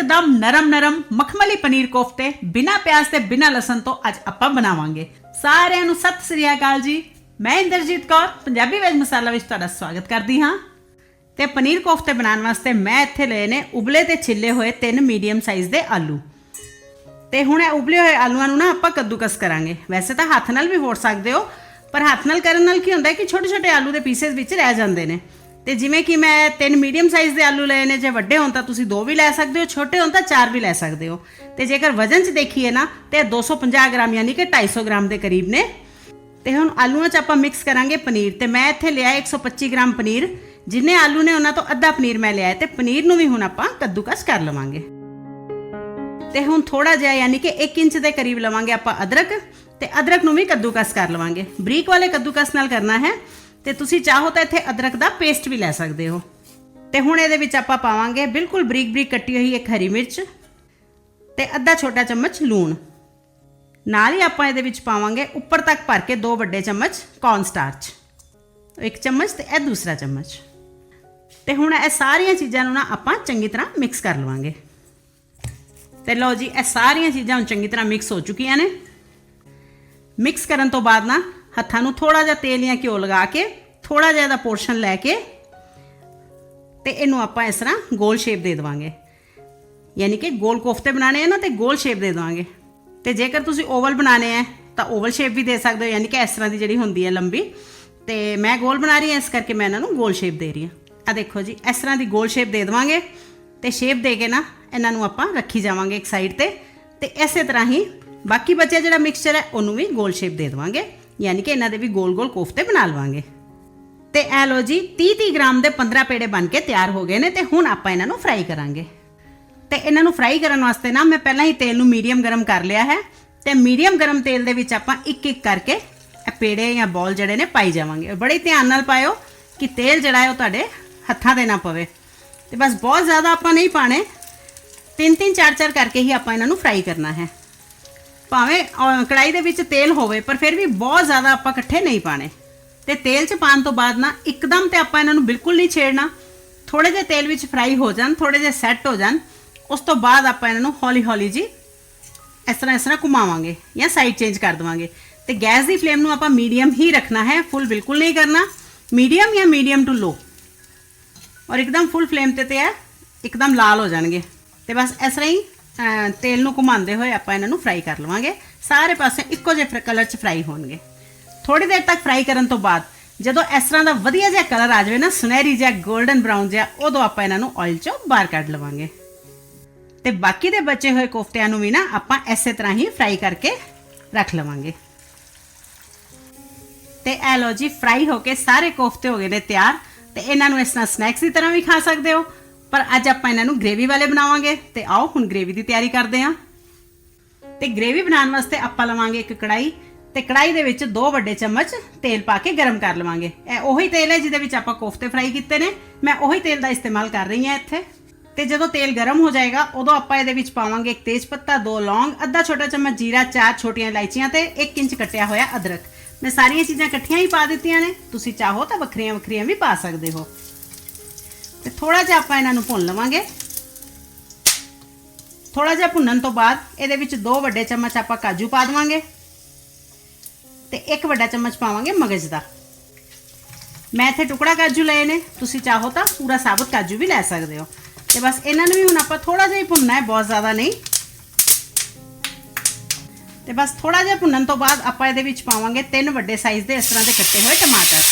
ਇੱਕਦਮ ਨਰਮ ਨਰਮ ਮਖਮਲੀ ਪਨੀਰ ਕੋਫਤੇ ਬਿਨਾ ਪਿਆਜ਼ ਤੇ ਬਿਨਾ ਲਸਣ ਤੋਂ ਅੱਜ ਆਪਾਂ ਬਣਾਵਾਂਗੇ ਸਾਰਿਆਂ ਨੂੰ ਸਤਿ ਸ੍ਰੀ ਅਕਾਲ ਜੀ ਮੈਂ ਇੰਦਰਜੀਤ ਕੌਰ ਪੰਜਾਬੀ ਵੈਜ ਮਸਾਲਾ ਵਿੱਚ ਤੁਹਾਡਾ ਸਵਾਗਤ ਕਰਦੀ ਹਾਂ ਤੇ ਪਨੀਰ ਕੋਫਤੇ ਬਣਾਉਣ ਵਾਸਤੇ ਮੈਂ ਇੱਥੇ ਲਏ ਨੇ ਉਬਲੇ ਤੇ ਛਿੱਲੇ ਹੋਏ ਤਿੰਨ ਮੀਡੀਅਮ ਸਾਈਜ਼ ਦੇ ਆਲੂ ਤੇ ਹੁਣ ਇਹ ਉਬਲੇ ਹੋਏ ਆਲੂਆਂ ਨੂੰ ਨਾ ਆਪਾਂ ਕੱਦੂਕਸ ਕਰਾਂਗੇ ਵੈਸੇ ਤਾਂ ਹੱਥ ਨਾਲ ਵੀ ਫੋੜ ਸਕਦੇ ਹੋ ਪਰ ਹੱਥ ਨਾਲ ਕਰਨ ਨਾਲ ਕੀ ਹੁੰਦਾ ਹੈ ਕਿ ਛੋਟੇ ਛੋਟੇ ਆਲੂ ਦੇ ਪੀਸਸ ਵਿੱਚ ਰਹਿ ਜਾਂਦੇ ਨੇ ਤੇ ਜਿਵੇਂ ਕਿ ਮੈਂ ਤਿੰਨ ਮੀਡੀਅਮ ਸਾਈਜ਼ ਦੇ ਆਲੂ ਲਏ ਨੇ, ਜੇ ਵੱਡੇ ਹੋਣ ਤਾਂ ਤੁਸੀਂ ਦੋ ਵੀ ਲੈ ਸਕਦੇ ਹੋ, ਛੋਟੇ ਹੋਣ ਤਾਂ ਚਾਰ ਵੀ ਲੈ ਸਕਦੇ ਹੋ। ਤੇ ਜੇਕਰ ਵਜ਼ਨ 'ਚ ਦੇਖੀਏ ਨਾ, ਤੇ ਇਹ 250 ਗ੍ਰਾਮ ਯਾਨੀ ਕਿ 250 ਗ੍ਰਾਮ ਦੇ ਕਰੀਬ ਨੇ। ਤੇ ਹੁਣ ਆਲੂਆਂ 'ਚ ਆਪਾਂ ਮਿਕਸ ਕਰਾਂਗੇ ਪਨੀਰ, ਤੇ ਮੈਂ ਇੱਥੇ ਲਿਆ 125 ਗ੍ਰਾਮ ਪਨੀਰ। ਜਿੰਨੇ ਆਲੂ ਨੇ ਉਹਨਾਂ ਤੋਂ ਅੱਧਾ ਪਨੀਰ ਮੈਂ ਲਿਆ ਹੈ, ਤੇ ਪਨੀਰ ਨੂੰ ਵੀ ਹੁਣ ਆਪਾਂ ਕੱਦੂਕਸ ਕਰ ਲਵਾਂਗੇ। ਤੇ ਹੁਣ ਥੋੜਾ ਜਿਹਾ ਯਾਨੀ ਕਿ 1 ਇੰਚ ਦੇ ਕਰੀਬ ਲਵਾਂਗੇ ਆਪਾਂ ਅਦਰਕ, ਤੇ ਅਦਰਕ ਨੂੰ ਵੀ ਕੱਦੂਕਸ ਕਰ ਲਵਾਂਗੇ। ਬਰੀਕ ਵਾਲੇ ਕੱਦੂਕਸ ਨਾਲ ਕਰਨਾ ਹੈ। ਤੇ ਤੁਸੀਂ ਚਾਹੋ ਤਾਂ ਇੱਥੇ ਅਦਰਕ ਦਾ ਪੇਸਟ ਵੀ ਲੈ ਸਕਦੇ ਹੋ। ਤੇ ਹੁਣ ਇਹਦੇ ਵਿੱਚ ਆਪਾਂ ਪਾਵਾਂਗੇ ਬਿਲਕੁਲ ਬਰੀਕ ਬਰੀਕ ਕੱਟੀ ਹੋਈ ਇੱਕ ਹਰੀ ਮਿਰਚ ਤੇ ਅੱਧਾ ਛੋਟਾ ਚਮਚ ਲੂਣ। ਨਾਲ ਹੀ ਆਪਾਂ ਇਹਦੇ ਵਿੱਚ ਪਾਵਾਂਗੇ ਉੱਪਰ ਤੱਕ ਭਰ ਕੇ ਦੋ ਵੱਡੇ ਚਮਚ ਕੌਰਨ ਸਟਾਰਚ ਇੱਕ ਚਮਚ ਤੇ ਇਹ ਦੂਸਰਾ ਚਮਚ। ਤੇ ਹੁਣ ਇਹ ਸਾਰੀਆਂ ਚੀਜ਼ਾਂ ਨੂੰ ਨਾ ਆਪਾਂ ਚੰਗੀ ਤਰ੍ਹਾਂ ਮਿਕਸ ਕਰ ਲਵਾਂਗੇ। ਤੇ ਲਓ ਜੀ, ਇਹ ਸਾਰੀਆਂ ਚੀਜ਼ਾਂ ਹੁਣ ਚੰਗੀ ਤਰ੍ਹਾਂ ਮਿਕਸ ਹੋ ਚੁੱਕੀਆਂ ਨੇ। ਮਿਕਸ ਕਰਨ ਤੋਂ ਬਾਅਦ ਨਾ ਹੱਥਾਂ ਨੂੰ ਥੋੜਾ ਜਿਹਾ ਤੇਲ ਜਾਂ ਘਿਓ ਲਗਾ ਕੇ ਥੋੜਾ ਜਿਹਾ ਦਾ ਪੋਰਸ਼ਨ ਲੈ ਕੇ ਤੇ ਇਹਨੂੰ ਆਪਾਂ ਇਸ ਤਰ੍ਹਾਂ ਗੋਲ ਸ਼ੇਪ ਦੇ ਦੇਵਾਂਗੇ। ਯਾਨੀ ਕਿ ਗੋਲ ਕੋਫਤੇ ਬਣਾਣੇ ਆ ਨਾ ਤੇ ਗੋਲ ਸ਼ੇਪ ਦੇ ਦੇਵਾਂਗੇ। ਤੇ ਜੇਕਰ ਤੁਸੀਂ ਓਵਲ ਬਣਾਣੇ ਆ, ਤਾਂ ਓਵਲ ਸ਼ੇਪ ਵੀ ਦੇ ਸਕਦੇ ਹੋ, ਯਾਨੀ ਕਿ ਇਸ ਤਰ੍ਹਾਂ ਦੀ ਜਿਹੜੀ ਹੁੰਦੀ ਹੈ ਲੰਬੀ। ਤੇ ਮੈਂ ਗੋਲ ਬਣਾ ਰਹੀ ਹਾਂ, ਇਸ ਕਰਕੇ ਮੈਂ ਇਹਨਾਂ ਨੂੰ ਗੋਲ ਸ਼ੇਪ ਦੇ ਰਹੀ ਹਾਂ। ਆ ਦੇਖੋ ਜੀ, ਇਸ ਤਰ੍ਹਾਂ ਦੀ ਗੋਲ ਸ਼ੇਪ ਦੇ ਦੇਵਾਂਗੇ ਤੇ ਸ਼ੇਪ ਦੇ ਕੇ ਨਾ ਇਹਨਾਂ ਨੂੰ ਆਪਾਂ ਰੱਖੀ ਜਾਵਾਂਗੇ ਇੱਕ ਸਾਈਡ ਤੇ। ਤੇ ਇਸੇ ਤਰ੍ਹਾਂ ਹੀ ਬਾਕੀ ਬਚਿਆ ਜਿਹੜਾ ਮਿਕਸਚਰ ਹੈ, ਉਹਨੂੰ ਵੀ ਗੋਲ ਸ਼ੇਪ ਦੇ ਦੇਵਾਂਗੇ। ਯਾਨੀ ਕਿ ਇਹਨਾਂ ਦੇ ਵੀ ਗੋਲ-ਗੋਲ ਕੋਫਤੇ ਬਣਾ ਲਵਾਂਗੇ। ਤੇ ਇਹ ਲੋ ਜੀ 30-30 ਗ੍ਰਾਮ ਦੇ 15 ਪੇੜੇ ਬਣ ਕੇ ਤਿਆਰ ਹੋ ਗਏ ਨੇ ਤੇ ਹੁਣ ਆਪਾਂ ਇਹਨਾਂ ਨੂੰ ਫਰਾਈ ਕਰਾਂਗੇ। ਤੇ ਇਹਨਾਂ ਨੂੰ ਫਰਾਈ ਕਰਨ ਵਾਸਤੇ ਨਾ ਮੈਂ ਪਹਿਲਾਂ ਹੀ ਤੇਲ ਨੂੰ ਮੀਡੀਅਮ ਗਰਮ ਕਰ ਲਿਆ ਹੈ। ਤੇ ਮੀਡੀਅਮ ਗਰਮ ਤੇਲ ਦੇ ਵਿੱਚ ਆਪਾਂ ਇੱਕ ਇੱਕ ਕਰਕੇ ਇਹ ਪੇੜੇ ਜਾਂ ਬੋਲ ਜਿਹੜੇ ਨੇ ਪਾਈ ਜਾਵਾਂਗੇ। ਬੜੇ ਧਿਆਨ ਨਾਲ ਪਾਇਓ ਕਿ ਤੇਲ ਜਿਹੜਾ ਹੈ ਉਹ ਤੁਹਾਡੇ ਹੱਥਾਂ ਦੇ ਨਾ ਪਵੇ। ਤੇ ਬਸ ਬਹੁਤ ਜ਼ਿਆਦਾ ਆਪਾਂ ਨਹੀਂ ਪਾਣੇ। ਤਿੰਨ ਤਿੰਨ ਚਾਰ ਚਾਰ ਕਰਕੇ ਹੀ ਆਪਾਂ ਇਹਨਾਂ ਨੂੰ ਫਰਾਈ ਕਰਨਾ ਹੈ। ਭਾਵੇਂ ਅਹ, ਕੜਾਈ ਦੇ ਵਿੱਚ ਤੇਲ ਹੋਵੇ ਪਰ ਫਿਰ ਵੀ ਬਹੁਤ ਜ਼ਿਆਦਾ ਆਪਾਂ ਇਕੱਠੇ ਨਹੀਂ ਪਾਣੇ ਤੇ ਤੇਲ 'ਚ ਪਾਉਣ ਤੋਂ ਬਾਅਦ ਨਾ ਇੱਕਦਮ ਤੇ ਆਪਾਂ ਇਹਨਾਂ ਨੂੰ ਬਿਲਕੁਲ ਨਹੀਂ ਛੇੜਨਾ। ਥੋੜੇ ਜਿਹੇ ਤੇਲ ਵਿੱਚ ਫਰਾਈ ਹੋ ਜਾਣ ਥੋੜੇ ਜਿਹੇ ਸੈੱਟ ਹੋ ਜਾਣ ਉਸ ਤੋਂ ਬਾਅਦ ਆਪਾਂ ਇਹਨਾਂ ਨੂੰ ਹੌਲੀ ਹੌਲੀ ਜੀ ਇਸ ਤਰ੍ਹਾਂ ਇਸ ਤਰ੍ਹਾਂ ਘੁਮਾਵਾਂਗੇ ਜਾਂ ਸਾਈਡ ਚੇਂਜ ਕਰ ਦਵਾਂਗੇ। ਤੇ ਗੈਸ ਦੀ ਫਲੇਮ ਨੂੰ ਆਪਾਂ ਮੀਡੀਅਮ ਹੀ ਰੱਖਣਾ ਹੈ ਫੁੱਲ ਬਿਲਕੁਲ ਨਹੀਂ ਕਰਨਾ। ਮੀਡੀਅਮ ਜਾਂ ਮੀਡੀਅਮ ਟੂ ਲੋ ਔਰ ਇੱਕਦਮ ਫੁੱਲ ਫਲੇਮ ਤੇ ਤੇ ਹੈ ਇੱਕਦਮ ਲਾਲ ਹੋ ਜਾਣਗੇ। ਤੇ ਬਸ ਇਸ ਤਰ੍ਹਾਂ ਹੀ ਤੇਲ ਨੂੰ ਘੁਮਾਉਂਦੇ ਹੋਏ ਆਪਾਂ ਇਹਨਾਂ ਨੂੰ ਫਰਾਈ ਕਰ ਲਵਾਂਗੇ। ਸਾਰੇ ਪਾਸੇ ਇੱਕੋ ਜਿਹੇ ਕਲਰ 'ਚ ਫਰਾਈ ਹੋਣਗੇ। ਥੋੜੀ ਦੇਰ ਤੱਕ ਫਰਾਈ ਕਰਨ ਤੋਂ ਬਾਅਦ ਜਦੋਂ ਇਸ ਤਰ੍ਹਾਂ ਦਾ ਵਧੀਆ ਜਿਹਾ ਕਲਰ ਆ ਜਾਵੇ ਨਾ, ਸੁਨਹਿਰੀ ਜਿਹਾ 골ਡਨ ਬ੍ਰਾਊਨ ਜਿਹਾ, ਉਦੋਂ ਆਪਾਂ ਇਹਨਾਂ ਨੂੰ ਆਇਲ 'ਚੋਂ ਬਾਹਰ ਕੱਢ ਲਵਾਂਗੇ। ਤੇ ਬਾਕੀ ਦੇ ਬਚੇ ਹੋਏ ਕੋਫਤਿਆਂ ਨੂੰ ਵੀ ਨਾ ਆਪਾਂ ਇਸੇ ਤਰ੍ਹਾਂ ਹੀ ਫਰਾਈ ਕਰਕੇ ਰੱਖ ਲਵਾਂਗੇ। ਤੇ ਇਹ ਲੋ ਜੀ ਫਰਾਈ ਹੋ ਕੇ ਸਾਰੇ ਕੋਫਤੇ ਹੋ ਗਏ ਨੇ ਤਿਆਰ। ਤੇ ਇਹਨਾਂ ਨੂੰ ਇਸ ਤਰ੍ਹਾਂ ਸਨੈਕਸ ਦੀ ਤਰ੍ਹਾਂ ਵੀ ਖਾ ਸਕਦੇ ਹੋ। ਪਰ ਅੱਜ ਆਪਾਂ ਇਹਨਾਂ ਨੂੰ ਗ੍ਰੇਵੀ ਵਾਲੇ ਬਣਾਵਾਂਗੇ ਤੇ ਆਓ ਹੁਣ ਗ੍ਰੇਵੀ ਦੀ ਤਿਆਰੀ ਕਰਦੇ ਹਾਂ। ਤੇ ਗ੍ਰੇਵੀ ਬਣਾਉਣ ਵਾਸਤੇ ਆਪਾਂ ਲਵਾਂਗੇ ਇੱਕ ਕੜਾਈ ਤੇ ਕੜਾਈ ਦੇ ਵਿੱਚ ਦੋ ਵੱਡੇ ਚਮਚ ਤੇਲ ਪਾ ਕੇ ਗਰਮ ਕਰ ਲਵਾਂਗੇ। ਇਹ ਉਹੀ ਤੇਲ ਹੈ ਜਿਹਦੇ ਵਿੱਚ ਆਪਾਂ ਕੋਫਤੇ ਫਰਾਈ ਕੀਤੇ ਨੇ। ਮੈਂ ਉਹੀ ਤੇਲ ਦਾ ਇਸਤੇਮਾਲ ਕਰ ਰਹੀ ਹਾਂ ਇੱਥੇ। ਤੇ ਜਦੋਂ ਤੇਲ ਗਰਮ ਹੋ ਜਾਏਗਾ, ਉਦੋਂ ਆਪਾਂ ਇਹਦੇ ਵਿੱਚ ਪਾਵਾਂਗੇ ਇੱਕ ਤੇਜ ਪੱਤਾ, ਦੋ ਲੌਂਗ, ਅੱਧਾ ਛੋਟਾ ਚਮਚ ਜੀਰਾ, ਚਾਰ ਛੋਟੀਆਂ ਇਲਾਇਚੀਆਂ ਤੇ 1 ਇੰਚ ਕੱਟਿਆ ਹੋਇਆ ਅਦਰਕ। ਮੈਂ ਸਾਰੀਆਂ ਚੀਜ਼ਾਂ ਇਕੱਠੀਆਂ ਹੀ ਪਾ ਦਿੱਤੀਆਂ ਨੇ। ਤੁਸੀਂ ਚਾਹੋ ਤਾਂ ਵੱਖਰੀਆਂ ਵੱਖਰੀਆਂ ਵੀ ਪਾ ਸਕਦੇ ਹੋ। ਤੇ ਥੋੜਾ ਜਿਹਾ ਆਪਾਂ ਇਹਨਾਂ ਨੂੰ ਭੁੰਨ ਲਵਾਂਗੇ। ਥੋੜਾ ਜਿਹਾ ਭੁੰਨਣ ਤੋਂ ਬਾਅਦ ਇਹਦੇ ਵਿੱਚ ਦੋ ਵੱਡੇ ਚਮਚ ਆਪਾਂ ਕਾਜੂ ਪਾ ਦੇਵਾਂਗੇ ਤੇ ਇੱਕ ਵੱਡਾ ਚਮਚ ਪਾਵਾਂਗੇ ਮਗਜ਼ ਦਾ। ਮੈਂ ਇੱਥੇ ਟੁਕੜਾ ਕਾਜੂ ਲਏ ਨੇ, ਤੁਸੀਂ ਚਾਹੋ ਤਾਂ ਪੂਰਾ ਸਾਬਤ ਕਾਜੂ ਵੀ ਲੈ ਸਕਦੇ ਹੋ। ਤੇ ਬਸ ਇਹਨਾਂ ਨੂੰ ਵੀ ਹੁਣ ਆਪਾਂ ਥੋੜਾ ਜਿਹਾ ਹੀ ਭੁੰਨਣਾ ਹੈ, ਬਹੁਤ ਜ਼ਿਆਦਾ ਨਹੀਂ। ਤੇ ਬਸ ਥੋੜਾ ਜਿਹਾ ਭੁੰਨਣ ਤੋਂ ਬਾਅਦ ਆਪਾਂ ਇਹਦੇ ਵਿੱਚ ਪਾਵਾਂਗੇ ਤਿੰਨ ਵੱਡੇ ਸਾਈਜ਼ ਦੇ ਇਸ ਤਰ੍ਹਾਂ ਦੇ ਕੱਟੇ ਹੋਏ ਟਮਾਟਰ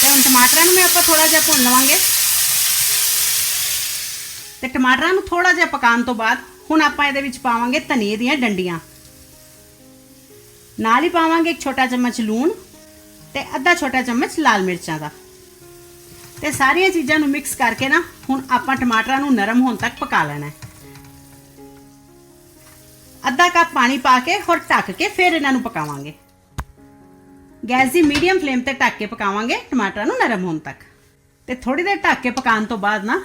ਤੇ ਹੁਣ ਟਮਾਟਰਾਂ ਨੂੰ ਵੀ ਆਪਾਂ ਥੋੜਾ ਜਿਹਾ ਭੁੰਨ ਲਵਾਂਗੇ ਤੇ ਟਮਾਟਰਾਂ ਨੂੰ ਥੋੜਾ ਜਿਹਾ ਪਕਾਉਣ ਤੋਂ ਬਾਅਦ ਹੁਣ ਆਪਾਂ ਇਹਦੇ ਵਿੱਚ ਪਾਵਾਂਗੇ ਧਨੀਏ ਦੀਆਂ ਡੰਡੀਆਂ ਨਾਲ ਹੀ ਪਾਵਾਂਗੇ ਇੱਕ ਛੋਟਾ ਚਮਚ ਲੂਣ ਤੇ ਅੱਧਾ ਛੋਟਾ ਚਮਚ ਲਾਲ ਮਿਰਚਾਂ ਦਾ ਤੇ ਸਾਰੀਆਂ ਚੀਜ਼ਾਂ ਨੂੰ ਮਿਕਸ ਕਰਕੇ ਨਾ ਹੁਣ ਆਪਾਂ ਟਮਾਟਰਾਂ ਨੂੰ ਨਰਮ ਹੋਣ ਤੱਕ ਪਕਾ ਲੈਣਾ ਹੈ ਅੱਧਾ ਕੱਪ ਪਾਣੀ ਪਾ ਕੇ ਹੋਰ ਢੱਕ ਕੇ ਫਿਰ ਇਹਨਾਂ ਨੂੰ ਪਕਾਵਾਂਗੇ ਗੈਸ ਦੀ ਮੀਡੀਅਮ ਫਲੇਮ ਤੇ ਢੱਕ ਕੇ ਪਕਾਵਾਂਗੇ ਟਮਾਟਰਾਂ ਨੂੰ ਨਰਮ ਹੋਣ ਤੱਕ। ਤੇ ਥੋੜੀ ਦੇਰ ਢੱਕ ਕੇ ਪਕਾਉਣ ਤੋਂ ਬਾਅਦ ਨਾ,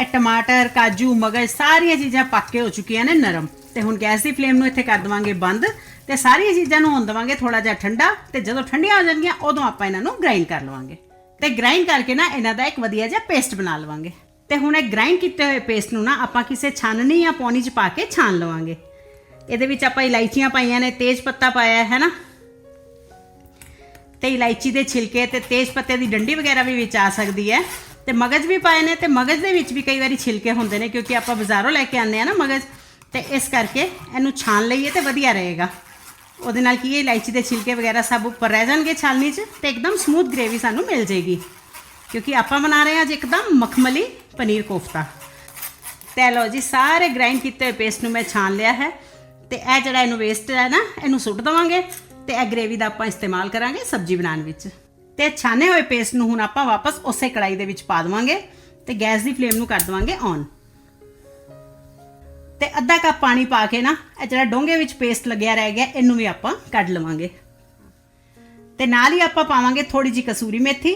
ਇਹ ਟਮਾਟਰ, ਕਾਜੂ, ਮਗਜ਼ ਸਾਰੀਆਂ ਚੀਜ਼ਾਂ ਪੱਕ ਕੇ ਹੋ ਚੁੱਕੀਆਂ ਨੇ ਨਰਮ। ਤੇ ਹੁਣ ਗੈਸ ਦੀ ਫਲੇਮ ਨੂੰ ਇੱਥੇ ਕਰ ਦਵਾਂਗੇ ਬੰਦ ਤੇ ਸਾਰੀਆਂ ਚੀਜ਼ਾਂ ਨੂੰ ਹੋਣ ਦਵਾਂਗੇ ਥੋੜਾ ਜਿਹਾ ਠੰਡਾ ਤੇ ਜਦੋਂ ਠੰਡੀਆਂ ਹੋ ਜਾਣਗੀਆਂ ਉਦੋਂ ਆਪਾਂ ਇਹਨਾਂ ਨੂੰ ਗ੍ਰਾਈਂਡ ਕਰ ਲਵਾਂਗੇ। ਤੇ ਗ੍ਰਾਈਂਡ ਕਰਕੇ ਨਾ ਇਹਨਾਂ ਦਾ ਇੱਕ ਵਧੀਆ ਜਿਹਾ ਪੇਸਟ ਬਣਾ ਲਵਾਂਗੇ। ਤੇ ਹੁਣ ਇਹ ਗ੍ਰਾਈਂਡ ਕੀਤੇ ਹੋਏ ਪੇਸਟ ਨੂੰ ਨਾ ਆਪਾਂ ਕਿਸੇ ਛਾਨਣੀ ਜਾਂ ਪੌਣੀ 'ਚ ਪਾ ਕੇ ਛਾਨ ਲਵਾਂਗੇ। ਇਹਦੇ ਵਿੱਚ ਆਪਾਂ ਇਲਾਇਚੀਆਂ ਪਾਈਆਂ ਨੇ, ਤੇਜ ਪੱਤਾ ਪਾਇਆ ਹੈ ਨਾ? ਤੇ ਇਲਾਇਚੀ ਦੇ ਛਿਲਕੇ ਤੇ ਤੇਜ ਪੱਤੇ ਦੀ ਡੰਡੀ ਵਗੈਰਾ ਵੀ ਵਿੱਚ ਆ ਸਕਦੀ ਹੈ। ਤੇ ਮਗਜ਼ ਵੀ ਪਾਏ ਨੇ ਤੇ ਮਗਜ਼ ਦੇ ਵਿੱਚ ਵੀ ਕਈ ਵਾਰੀ ਛਿਲਕੇ ਹੁੰਦੇ ਨੇ ਕਿਉਂਕਿ ਆਪਾਂ ਬਾਜ਼ਾਰੋਂ ਲੈ ਕੇ ਆਉਂਦੇ ਆ ਨਾ ਮਗਜ਼। ਤੇ ਇਸ ਕਰਕੇ ਇਹਨੂੰ ਛਾਣ ਲਈਏ ਤੇ ਵਧੀਆ ਰਹੇਗਾ। ਉਹਦੇ ਨਾਲ ਕੀ ਹੈ, ਇਲਾਇਚੀ ਦੇ ਛਿਲਕੇ ਵਗੈਰਾ ਸਭ ਉੱਪਰ ਰਹਿ ਜਾਣਗੇ ਛਾਲਣੀ 'ਚ ਤੇ ਇੱਕਦਮ ਸਮੂਥ ਗ੍ਰੇਵੀ ਸਾਨੂੰ ਮਿਲ ਜਾਏਗੀ। ਕਿਉਂਕਿ ਆਪਾਂ ਬਣਾ ਰਹੇ ਹਾਂ ਅੱਜ ਇੱਕਦਮ ਮਖਮਲੀ ਪਨੀਰ ਕੋਫਤਾ। ਤੇ ਲਓ ਜੀ, ਸਾਰੇ ਗ੍ਰਾਈਂਡ ਕੀਤੇ ਹੋਏ ਪੇਸਟ ਨੂੰ ਮੈਂ ਛਾਣ ਲਿਆ ਹੈ। ਤੇ ਇਹ ਜਿਹੜਾ ਇਹਨੂੰ ਵੇਸਟ ਹੈ ਨਾ, ਇਹਨੂੰ ਸੁੱਟ ਦਵਾਂਗੇ। ਤੇ ਇਹ ਗ੍ਰੇਵੀ ਦਾ ਆਪਾਂ ਇਸਤੇਮਾਲ ਕਰਾਂਗੇ ਸਬਜ਼ੀ ਬਣਾਉਣ ਵਿੱਚ। ਤੇ ਛਾਨੇ ਹੋਏ ਪੇਸਟ ਨੂੰ ਹੁਣ ਆਪਾਂ ਵਾਪਸ ਉਸੇ ਕੜਾਈ ਦੇ ਵਿੱਚ ਪਾ ਦਵਾਂਗੇ ਤੇ ਗੈਸ ਦੀ ਫਲੇਮ ਨੂੰ ਕਰ ਦਵਾਂਗੇ ਔਨ ਤੇ ਅੱਧਾ ਕੱਪ ਪਾਣੀ ਪਾ ਕੇ ਨਾ, ਇਹ ਜਿਹੜਾ ਡੋਂਗੇ ਵਿੱਚ ਪੇਸਟ ਲੱਗਿਆ ਰਹਿ ਗਿਆ, ਇਹਨੂੰ ਵੀ ਆਪਾਂ ਕੱਢ ਲਵਾਂਗੇ। ਤੇ ਨਾਲ ਹੀ ਆਪਾਂ ਪਾਵਾਂਗੇ ਥੋੜੀ ਜੀ ਕਸੂਰੀ ਮੇਥੀ,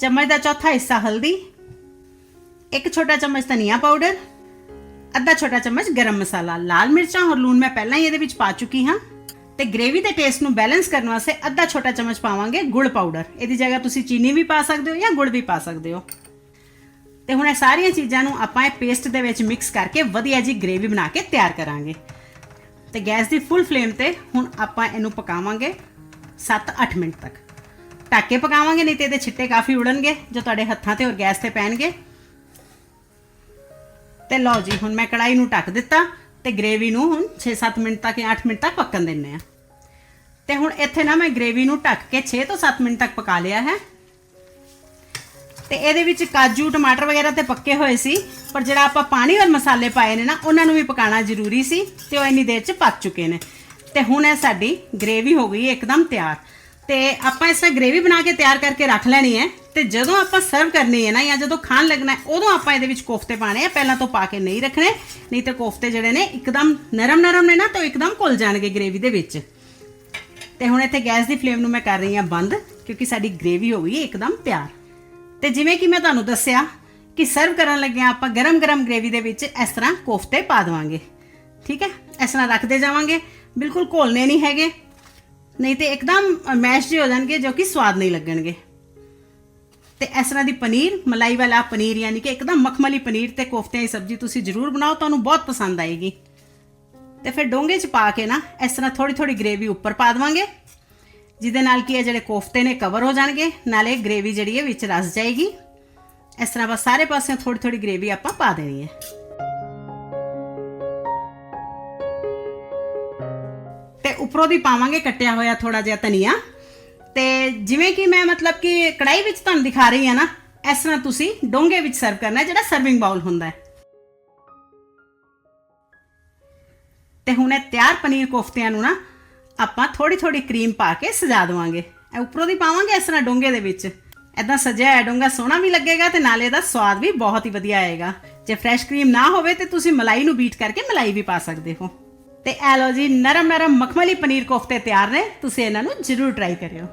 ਚਮਚ ਦਾ ਚੌਥਾ ਹਿੱਸਾ ਹਲਦੀ, ਇੱਕ ਛੋਟਾ ਚਮਚ ਧਨੀਆ ਪਾਊਡਰ ਅੱਧਾ ਛੋਟਾ ਚਮਚ ਗਰਮ ਮਸਾਲਾ, ਲਾਲ ਮਿਰਚਾਂ ਔਰ ਲੂਣ ਮੈਂ ਪਹਿਲਾਂ ਹੀ ਇਹਦੇ ਵਿੱਚ ਪਾ ਚੁੱਕੀ ਹਾਂ। ਤੇ ਗ੍ਰੇਵੀ ਦੇ ਟੇਸਟ ਨੂੰ ਬੈਲੈਂਸ ਕਰਨ ਵਾਸਤੇ ਅੱਧਾ ਛੋਟਾ ਚਮਚ ਪਾਵਾਂਗੇ ਗੁੜ ਪਾਊਡਰ ਇਹਦੀ ਜਗ੍ਹਾ ਤੁਸੀਂ ਚੀਨੀ ਵੀ ਪਾ ਸਕਦੇ ਹੋ ਜਾਂ ਗੁੜ ਵੀ ਪਾ ਸਕਦੇ ਹੋ। ਤੇ ਹੁਣ ਇਹ ਸਾਰੀਆਂ ਚੀਜ਼ਾਂ ਨੂੰ ਆਪਾਂ ਇਹ ਪੇਸਟ ਦੇ ਵਿੱਚ ਮਿਕਸ ਕਰਕੇ ਵਧੀਆ ਜੀ ਗ੍ਰੇਵੀ ਬਣਾ ਕੇ ਤਿਆਰ ਕਰਾਂਗੇ। ਤੇ ਗੈਸ ਦੀ ਫੁੱਲ ਫਲੇਮ ਤੇ ਹੁਣ ਆਪਾਂ ਇਹਨੂੰ ਪਕਾਵਾਂਗੇ 7-8 ਮਿੰਟ ਤੱਕ। ਢੱਕ ਕੇ ਪਕਾਵਾਂਗੇ, ਨਹੀਂ ਤੇ ਇਹਦੇ ਛਿੱਟੇ ਕਾਫੀ ਉੜਨਗੇ, ਜੋ ਤੁਹਾਡੇ ਹੱਥਾਂ ਤੇ ਔਰ ਗੈਸ ਤੇ ਪੈਣਗੇ। ਤੇ ਲਓ ਜੀ, ਹੁਣ ਮੈਂ ਕੜਾਈ ਨੂੰ ਢੱਕ ਦਿੱਤਾ ਤੇ ਗ੍ਰੇਵੀ ਨੂੰ ਹੁਣ 6-7 ਮਿੰਟ ਤੱਕ ਜਾਂ 8 ਮਿੰਟ ਤੱਕ ਪੱਕਣ ਦਿੰਨੇ ਆ ਤੇ ਹੁਣ ਇੱਥੇ ਨਾ ਮੈਂ ਗ੍ਰੇਵੀ ਨੂੰ ਢੱਕ ਕੇ 6 ਤੋਂ 7 ਮਿੰਟ ਤੱਕ ਪਕਾ ਲਿਆ ਹੈ। ਤੇ ਇਹਦੇ ਵਿੱਚ ਕਾਜੂ, ਟਮਾਟਰ ਵਗੈਰਾ ਤੇ ਪੱਕੇ ਹੋਏ ਸੀ, ਪਰ ਜਿਹੜਾ ਆਪਾਂ ਪਾਣੀ ਔਰ ਮਸਾਲੇ ਪਾਏ ਨੇ ਨਾ, ਉਹਨਾਂ ਨੂੰ ਵੀ ਪਕਾਉਣਾ ਜ਼ਰੂਰੀ ਸੀ ਤੇ ਉਹ ਇੰਨੀ ਦੇਰ ਚ ਪੱਕ ਚੁੱਕੇ ਨੇ। ਤੇ ਹੁਣ ਇਹ ਸਾਡੀ ਗ੍ਰੇਵੀ ਹੋ ਗਈ ਇੱਕਦਮ ਤਿਆਰ। ਤੇ ਆਪਾਂ ਇਸ ਤਰ੍ਹਾਂ ਗ੍ਰੇਵੀ ਬਣਾ ਕੇ ਤਿਆਰ ਕਰਕੇ ਰੱਖ ਲੈਣੀ ਹੈ ਤੇ ਜਦੋਂ ਆਪਾਂ ਸਰਵ ਕਰਨੀ ਹੈ ਨਾ ਜਾਂ ਜਦੋਂ ਖਾਣ ਲੱਗਣਾ ਉਦੋਂ ਆਪਾਂ ਇਹਦੇ ਵਿੱਚ ਕੋਫਤੇ ਪਾਣੇ ਆ ਪਹਿਲਾਂ ਤੋਂ ਪਾ ਕੇ ਨਹੀਂ ਰੱਖਣੇ, ਨਹੀਂ ਤਾਂ ਕੋਫਤੇ ਜਿਹੜੇ ਨੇ ਇੱਕਦਮ ਨਰਮ ਨਰਮ ਨੇ ਨਾ, ਤਾਂ ਉਹ ਇੱਕਦਮ ਘੁਲ ਜਾਣਗੇ ਗ੍ਰੇਵੀ ਦੇ ਵਿੱਚ। ਤੇ ਹੁਣ ਇੱਥੇ ਗੈਸ ਦੀ ਫਲੇਮ ਨੂੰ ਮੈਂ ਕਰ ਰਹੀ ਹਾਂ ਬੰਦ, ਕਿਉਂਕਿ ਸਾਡੀ ਗ੍ਰੇਵੀ ਹੋ ਗਈ ਹੈ ਇੱਕਦਮ ਪਿਆਰ ਤੇ ਜਿਵੇਂ ਕਿ ਮੈਂ ਤੁਹਾਨੂੰ ਦੱਸਿਆ ਕਿ ਸਰਵ ਕਰਨ ਲੱਗਿਆਂ ਆਪਾਂ ਗਰਮ-ਗਰਮ ਗ੍ਰੇਵੀ ਦੇ ਵਿੱਚ ਇਸ ਤਰ੍ਹਾਂ ਕੋਫਤੇ ਪਾ ਦੇਵਾਂਗੇ। ਠੀਕ ਹੈ? ਇਸ ਤਰ੍ਹਾਂ ਰੱਖਦੇ ਜਾਵਾਂਗੇ। ਬਿਲਕੁਲ ਘੋਲਨੇ ਨਹੀਂ ਹੈਗੇ। ਨਹੀਂ ਤੇ ਇੱਕਦਮ ਮੈਸ਼ ਜਿਹੇ ਹੋ ਜਾਣਗੇ ਜੋ ਕਿ ਸਵਾਦ ਨਹੀਂ ਲੱਗਣਗੇ। ਤੇ ਇਸ ਤਰ੍ਹਾਂ ਦੀ ਪਨੀਰ, ਮਲਾਈ ਵਾਲਾ ਪਨੀਰ ਯਾਨੀ ਕਿ ਇੱਕਦਮ ਮਖਮਲੀ ਪਨੀਰ ਤੇ ਕੋਫਤਿਆਂ ਦੀ ਸਬਜ਼ੀ ਤੁਸੀਂ ਜ਼ਰੂਰ ਬਣਾਓ, ਤੁਹਾਨੂੰ ਬਹੁਤ ਪਸੰਦ ਆਏਗੀ। ਤੇ ਫਿਰ ਡੋਂਗੇ 'ਚ ਪਾ ਕੇ ਨਾ ਇਸ ਤਰ੍ਹਾਂ ਥੋੜੀ ਥੋੜੀ ਗ੍ਰੇਵੀ ਉੱਪਰ ਪਾ ਦੇਵਾਂਗੇ। ਜਿਹਦੇ ਨਾਲ ਕੀ ਹੈ, ਜਿਹੜੇ ਕੋਫਤੇ ਨੇ ਕਵਰ ਹੋ ਜਾਣਗੇ, ਨਾਲੇ ਗ੍ਰੇਵੀ ਜਿਹੜੀ ਹੈ ਵਿੱਚ ਰਸ ਜਾਏਗੀ। ਇਸ ਤਰ੍ਹਾਂ ਬਸ ਸਾਰੇ ਪਾਸਿਓਂ ਥੋੜੀ ਥੋੜੀ ਗ੍ਰੇਵੀ ਆਪਾਂ ਪਾ ਦੇਣੀ ਹੈ। ਤੇ ਉੱਪਰੋਂ ਦੀ ਪਾਵਾਂਗੇ ਕੱਟਿਆ ਹੋਇਆ ਥੋੜਾ ਜਿਹਾ ਧਨੀਆ। ਤੇ ਜਿਵੇਂ ਕਿ ਮੈਂ ਮਤਲਬ ਕਿ ਕੜਾਈ ਵਿੱਚ ਤੁਹਾਨੂੰ ਦਿਖਾ ਰਹੀ ਹਾਂ ਨਾ, ਇਸ ਤਰ੍ਹਾਂ ਤੁਸੀਂ ਡੋਂਗੇ ਵਿੱਚ ਸਰਵ ਕਰਨਾ ਜਿਹੜਾ ਸਰਵਿੰਗ ਬਾਉਲ ਹੁੰਦਾ ਹੈ। ਤੇ ਹੁਣ ਇਹ ਤਿਆਰ ਪਨੀਰ ਕੋਫਤਿਆਂ ਨੂੰ ਨਾ ਆਪਾਂ ਥੋੜੀ ਥੋੜੀ ਕਰੀਮ ਪਾ ਕੇ ਸਜਾ ਦੇਵਾਂਗੇ। ਇਹ ਉੱਪਰੋਂ ਦੀ ਪਾਵਾਂਗੇ ਇਸ ਤਰ੍ਹਾਂ ਡੋਂਗੇ ਦੇ ਵਿੱਚ। ਐਦਾਂ ਸਜਿਆ ਹੋਇਆ ਡੋਂਗਾ ਸੋਹਣਾ ਵੀ ਲੱਗੇਗਾ ਤੇ ਨਾਲੇ ਦਾ ਸਵਾਦ ਵੀ ਬਹੁਤ ਹੀ ਵਧੀਆ ਆਏਗਾ। ਜੇ ਫਰੈਸ਼ ਕਰੀਮ ਨਾ ਹੋਵੇ ਤੇ ਤੁਸੀਂ ਮਲਾਈ ਨੂੰ ਬੀਟ ਕਰਕੇ ਮਲਾਈ ਵੀ ਪਾ ਸਕਦੇ ਹੋ। ਤੇ ਇਹ ਲਓ ਜੀ ਨਰਮ ਨਰਮ ਮਖਮਲੀ ਪਨੀਰ ਕੋਫਤੇ ਤਿਆਰ ਨੇ। ਤੁਸੀਂ ਇਹਨਾਂ ਨੂੰ ਜ਼ਰੂਰ ਟਰਾਈ ਕਰਿਓ।